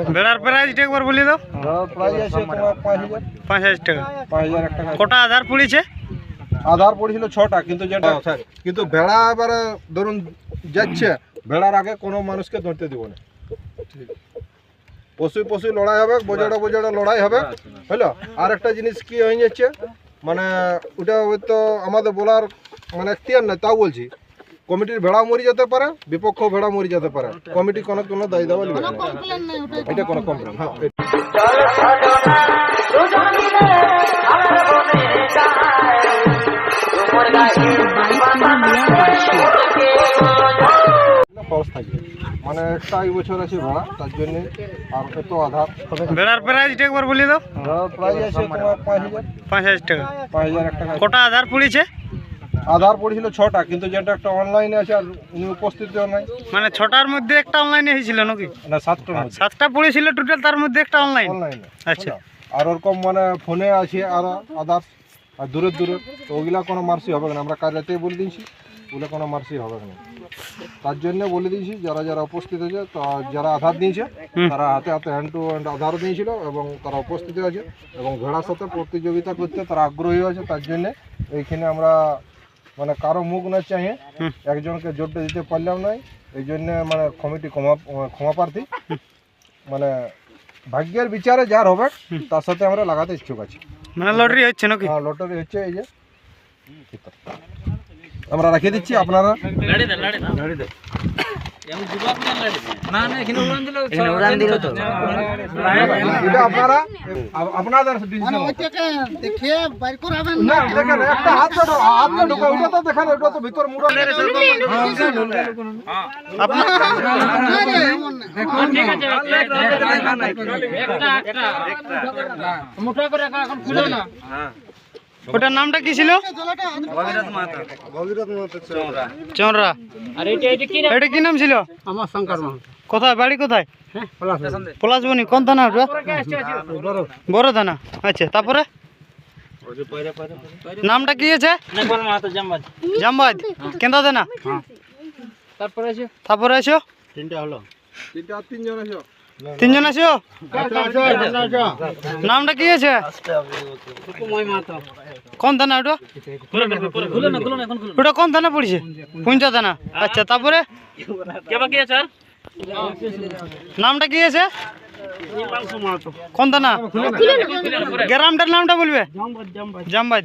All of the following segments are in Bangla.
বেড়ার প্রাইসটা একবার বলে দাও। প্রাইস আছে তোমার পাঁচ হাজার। টাকা। কটা আধার পড়েছে? আধার পড়েছিল ছটা কিন্তু যেটা স্যার। কিন্তু ভেড়া এবারে ধরুন যাচ্ছে ভেড়ার আগে কোনো মানুষকে ধরতে দিব না। পশু পশু লড়াই হবে বোঝাটা বোঝাটা লড়াই হবে হলো? আর একটা জিনিস কি হয়ে যাচ্ছে? মানে ওটা হয়তো আমাদের বলার মানে এখতিয়ার নাই তাও বলছি। কমিটির ভেড়া মরি যেতে পারে বিপক্ষ ভেড়া মরি যেতে পারে। কমিটি কোনো কোনো দায়ী দেওয়া এটা কোনো কমপ্লেন হ্যাঁ। থাকবে মানে একটা এই বছর আছে ভেড়া তার জন্য আর এত আধার। বেড়ার প্রাইসটা একবার বলে দাও। ভেড়ার প্রাইস আছে তোমার পাঁচ হাজার। পাঁচ হাজার টাকা। পাঁচ হাজার এক টাকা কটা আধার পড়েছে? আধার পড়েছিল ছটা কিন্তু যেটা একটা অনলাইনে আছে আর উনি উপস্থিত নাই। মানে ছটার মধ্যে একটা অনলাইনে হয়েছিল নাকি? না মধ্যে। সাতটা পড়েছিল টোটাল তার মধ্যে একটা অনলাইন অনলাইনে আচ্ছা। আর ওরকম মানে ফোনে আছে আর আদার আর দূরের দূরে তো ওগুলা কোনো মার্সি হবে না। আমরা কাজ রাতেই বলে দিয়েছি ওগুলো কোনো মার্সি হবে না। তার জন্য বলে দিয়েছি যারা যারা উপস্থিত আছে যারা আধার দিয়েছে তারা হাতে হাতে হ্যান্ড টু হ্যান্ড আধারও দিয়েছিল এবং তারা উপস্থিত আছে। এবং ভেড়ার সাথে প্রতিযোগিতা করতে তারা আগ্রহী আছে। তার জন্য এইখানে আমরা মানে কারও মুখ না চাই একজনকে জোরটা দিতে পারলাম নাই এই জন্য মানে কমিটি ক্ষমা ক্ষমা প্রার্থী। মানে ভাগ্যের বিচারে যার হবে তার সাথে আমরা লাগাতে ইচ্ছুক আছি। মানে লটারি হচ্ছে নাকি? হ্যাঁ লটারি হচ্ছে এই যে। আমরা রেখে দিচ্ছি আপনারা এটা আপনারা আপ- আপনাদের decision হবে। না, ওটার নামটা কি ছিল? এটা কি নাম? ছিল? আমার শঙ্কর কোথায়? বাড়ি কোথায়? পলাশবনি। কোন থানা বড়। থানা। আচ্ছা তারপরে? নামটা কি আছে জামবাদ। কেন্দা থানা? তারপরে আছে তারপরে আছো তিনটা হলো। তিনটা তিনজন আছো। তিনজন আছো? নামটা কি আছে কোন থানা ওটা? ওটা কোন থানা পড়ছে? পুঞ্চা থানা। আচ্ছা তারপরে? নামটা কি আছে কোন থানা? গ্রামটার নামটা বলবে? জামবাদ।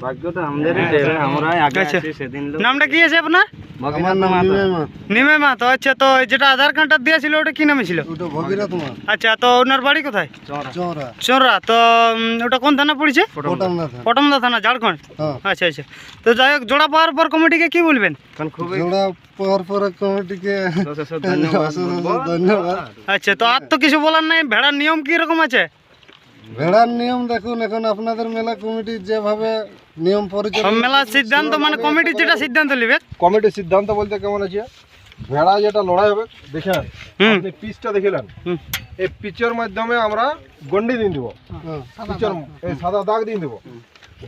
থানা বলতে পারেন আচ্ছা। নামটা কি আছে আপনার? নিমে মা তো আচ্ছা তো যেটা আধার কার্ডটা দিয়েছিল ওটা কি নামে ছিল? আচ্ছা তো ওনার বাড়ি কোথায়? চৌরা। চোরা। তো ওটা কোন থানা পড়েছে? পটমদা থানা। ঝাড়খণ্ড। হ্যাঁ। আচ্ছা আচ্ছা। তো যাই হোক জোড়া পাওয়ার পর কমিটিকে কি বলবেন? জোড়া পর পর কমিটিকে আচ্ছা তো আর তো কিছু বলার নাই ভেড়ার নিয়ম কি রকম আছে? ভেড়ার নিয়ম দেখুন এখন আপনাদের মেলা কমিটি যেভাবে নিয়ম পরিচালনা মেলার সিদ্ধান্ত মানে কমিটি যেটা সিদ্ধান্ত নেবে। কমিটির সিদ্ধান্ত বলতে কেমন আছে? ভেড়া যেটা লড়াই হবে দেখেন হুম। আপনি পিচটা দেখিলেন। এই পিচের মাধ্যমে আমরা গন্ডি দিয়ে দিব। পিচের এই সাদা দাগ দিয়ে দিব।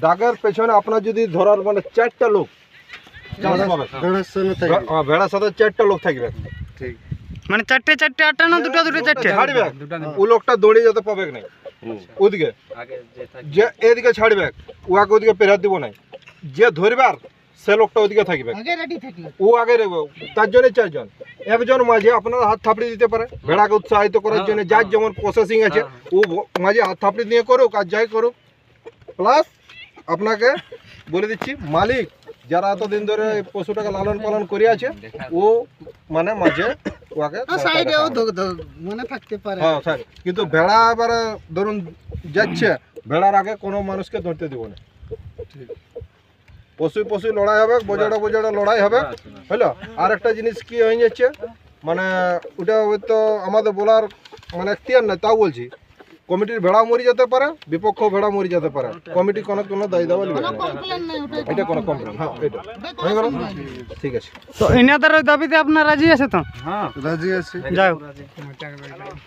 দাগের পেছনে আপনার যদি ধরার মানে চারটা লোক হ্যাঁ, ভেড়ার সাথে চারটা লোক থাকবে। মানে চারটে চারটে আটটা না দুটো দুটো চারটে? ও লোকটা দৌড়ে যেতে পাবে না? ওদিকে? যে এদিকে ছাড়বে ওকে ওদিকে পেরাত দিব না যে ধরবার সে লোকটা ওদিকে থাকবে। ও আগে রাখবে তার জন্য চারজন। একজন মাঝে আপনার হাত থাপড়ি দিতে পারে ভেড়াকে উৎসাহিত করার জন্য যার যেমন প্রসেসিং আছে ও মাঝে হাত থাপড়ি দিয়ে করুক আর যাই করুক। প্লাস আপনাকে বলে দিচ্ছি মালিক যারা এতদিন ধরে পশুটাকে লালন পালন করে আছে ও মানে মাঝে ওকে মনে থাকতে পারে। হ্যাঁ স্যার কিন্তু ভেড়া আবার ধরুন যাচ্ছে ভেড়ার আগে কোনো মানুষকে ধরতে দিব না। পশু পশু লড়াই হবে বোঝাটা বোঝাটা লড়াই হবে হলো? আর একটা জিনিস কি হয়ে যাচ্ছে মানে ওটা হয়তো আমাদের বলার মানে এখতিয়ার নাই তাও বলছি। কমিটির ভেড়া মরি যেতে পারে বিপক্ষ ভেড়া মরি যেতে পারে। কমিটি কোনো কোনো দায়ী দেওয়া নেবে এটা কোনো কমপ্লেন। হ্যাঁ এটা। হয়ে গেল? ঠিক আছে। তো ইনাদের ওই দাবিতে আপনার রাজি আছে তো? হ্যাঁ রাজি আছে। যাও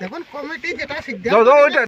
দেখুন কমিটি যেটা সিদ্ধান্ত